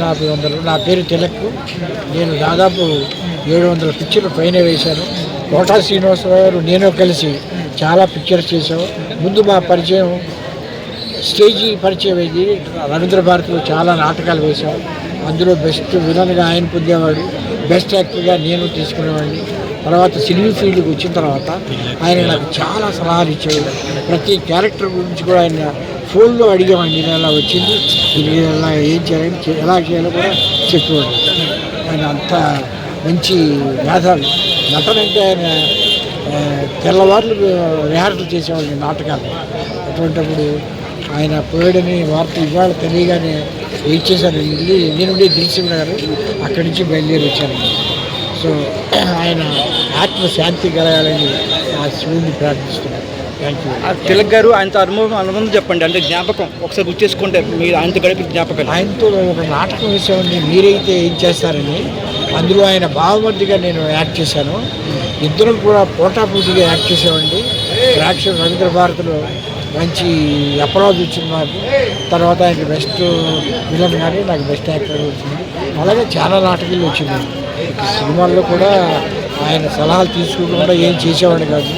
ఎనభై వందలు. నా పేరు తిలక్. నేను దాదాపు ఏడు వందల పిక్చర్లు పైన వేశాను. కోటా శ్రీనివాసరావు గారు నేను కలిసి చాలా పిక్చర్స్ చేశాము. ముందు మా పరిచయం స్టేజీ పరిచయం అయింది. రవీంద్ర భారతిలో చాలా నాటకాలు వేశాం అందులో బెస్ట్ విలన్గా ఆయన పొందేవాడు. బెస్ట్ యాక్టర్గా నేను తీసుకునేవాడిని. తర్వాత సినిమా ఫీల్డ్కి వచ్చిన తర్వాత ఆయన నాకు చాలా సలహాలు ఇచ్చేవాడు. ప్రతి క్యారెక్టర్ గురించి కూడా ఆయన ఫోన్లో అడిగామండి నేను ఎలా వచ్చింది ఇది ఎలా ఏం చేయాలి ఎలా చేయాలో కూడా చెప్పేవాడు. ఆయన అంత మంచి మేధావి. నటన అంటే ఆయన తెల్లవార్లు రిహార్సల్ చేసేవాళ్ళు నాటకాలు. అటువంటిప్పుడు ఆయన పోయాడని వార్త ఇవాళ తెలియగానే ఏం చేశాను వెళ్ళి నేను ఉండే గారు అక్కడి నుంచి బయలుదేరి వచ్చాను సో ఆయన ఆత్మశాంతి కలగాలని ఆ శివుడిని ప్రార్థిస్తున్నాను తిలక్ గారు ఆయనతో అనుభవం అనుబంధం చెప్పండి. అంటే జ్ఞాపకం. ఒకసారి గుర్తు చేసుకుంటే మీరు ఆయనతో గడిపి జ్ఞాపకాలు. ఆయనతో ఒక నాటకం వేసామండి మీరైతే ఏం చేస్తారని అందులో ఆయన భావమర్దిగా నేను యాక్ట్ చేశాను. ఇద్దరం కూడా పోటాపోటీగా యాక్ట్ చేసామండి ప్రేక్షకులు రవీంద్ర భారతిలో మంచి అపరాధం వచ్చింది నాకు తర్వాత ఆయనకి బెస్ట్ విలన్ కానీ నాకు బెస్ట్ యాక్టర్ వచ్చింది. అలాగే చాలా నాటకాలు వచ్చింది. సినిమాల్లో కూడా ఆయన సలహాలు తీసుకుంటూ ఏం చేసేవాడు కాదు.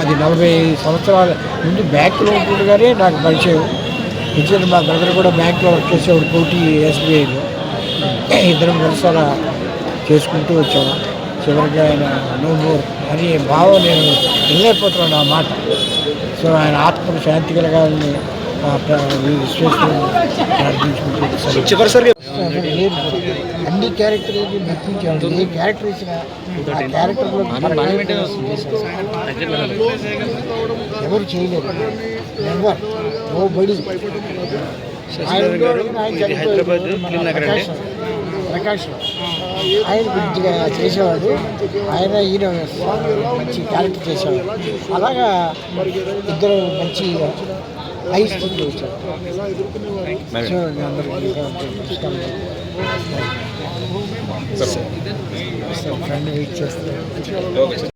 అది నలభై సంవత్సరాల ముందు బ్యాంకులో ఉంటుండగానే నాకు పరిచయం. ఇచ్చిన మా బ్రదర్ కూడా బ్యాంక్లో వర్క్ చేసేవాడు కోటి ఎస్బీఐలో ఇద్దరం కలిసి అలా చేసుకుంటూ వచ్చాము చివరికి ఆయన నో మోర్ అని భావం నేను వెళ్ళైపోతున్నాను ఆ మాట. సో ఆయన ఆత్మకు శాంతి కలగాలని ఆ ప్ర- చివరిసారి అన్ని క్యారెక్టర్ మెప్పించాడు ఏ క్యారెక్టర్ ఇచ్చినా ఆ క్యారెక్టర్లో ఎవరు చేయలేరు ఎవరు ఓ బడి హైదరాబాద్ ప్రకాష్ ఆయన కొద్దిగా చేసేవాడు ఆయన ఈయన మంచి క్యారెక్టర్ చేసేవాడు అలాగా ఇద్దరు మంచి హై ఫ్రెండ్ వెయిట్ చేస్తారు